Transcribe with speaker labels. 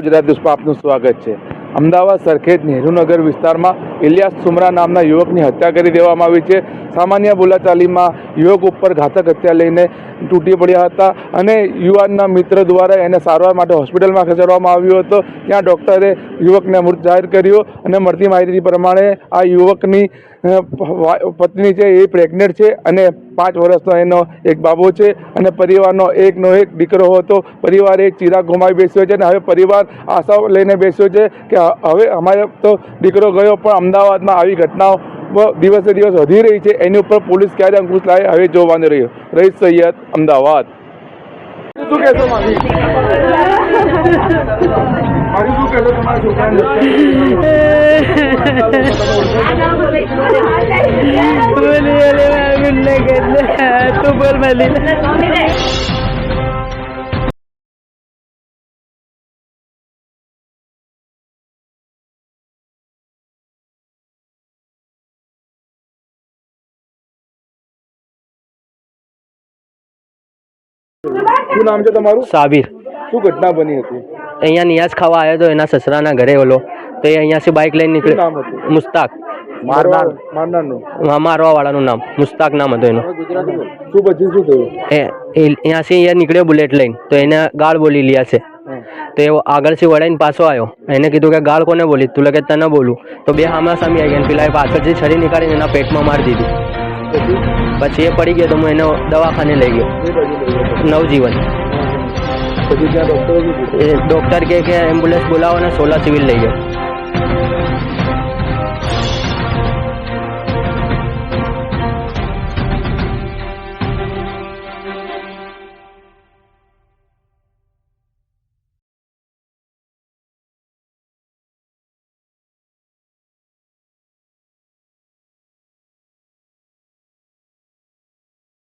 Speaker 1: ગુજરાત ન્યૂઝમાં સ્વાગત છે. અમદાવાદ સરખેજ નહેરુનગર વિસ્તારમાં ઇલિયાસ સુમરા નામના યુવકની હત્યા કરી દેવામાં આવી છે. સામાન્ય બોલાચાલીમાં યુવક ઉપર ઘાતક હત્યા લઈને તૂટી પડ્યા હતા અને યુવાનના મિત્ર દ્વારા એને સારવાર માટે હોસ્પિટલમાં ખસેડવામાં આવ્યો હતો. ત્યાં ડૉક્ટરે યુવકને મૃત જાહેર કર્યો અને મળતી માહિતી પ્રમાણે આ યુવકની પત્ની છે એ પ્રેગ્નેન્ટ છે અને પાંચ વર્ષનો એનો એક બાબો છે અને પરિવારનો એકનો એક દીકરો હતો. પરિવારે એક ચિરાગ ગુમાવી બેસ્યો છે અને હવે પરિવાર આશા લઈને બેસ્યો છે કે હવે અમારે તો દીકરો ગયો પણ અમદાવાદમાં આવી ઘટનાઓ દિવસે દિવસ વધી રહી છે એની ઉપર પોલીસ ક્યારે અંકુશ લાવે હવે જોવાનું રહ્યું રહીશ સૈયદ અમદાવાદ શું
Speaker 2: તું બોલ મળી
Speaker 1: શું નામ છે તમારું?
Speaker 2: સાબિર.
Speaker 1: શું ઘટના બની હતી?
Speaker 2: અહીંયા નિયાઝ ખાવા આવ્યો હતો એના સસરાના ઘરે ઓલો. તો એ અહીંયાથી બાઇક લઈને નીકળ્યો.
Speaker 1: હતું?
Speaker 2: મુસ્તાક.
Speaker 1: મારનાર. મારનારનું?
Speaker 2: મારવા વાળાનું નામ. મુસ્તાક નામ હતું એનું.
Speaker 1: શું પછી શું થયું?
Speaker 2: એ એ અહીંયાથી અહીંયા નીકળ્યો બુલેટ લઈને. તો એને ગાળ બોલી લ્યા છે તો એ આગળથી વળાઈને પાછો આવ્યો એને કીધું કે ગાળ કોને બોલી? તું લગે તને બોલું. તો બે હામા સામી આવી ગયા પેલા એ પાછળથી છરી નીકાળીને એના પેટમાં મારી દીધી.
Speaker 1: પછી
Speaker 2: એ પડી ગયો તો હું એને દવાખાને લઈ ગયો. નવજીવન.
Speaker 1: ડોક્ટરે
Speaker 2: એ ડૉક્ટર કે એમ્બ્યુલન્સ બોલાવો ને સોલા સિવિલ લઈ ગયો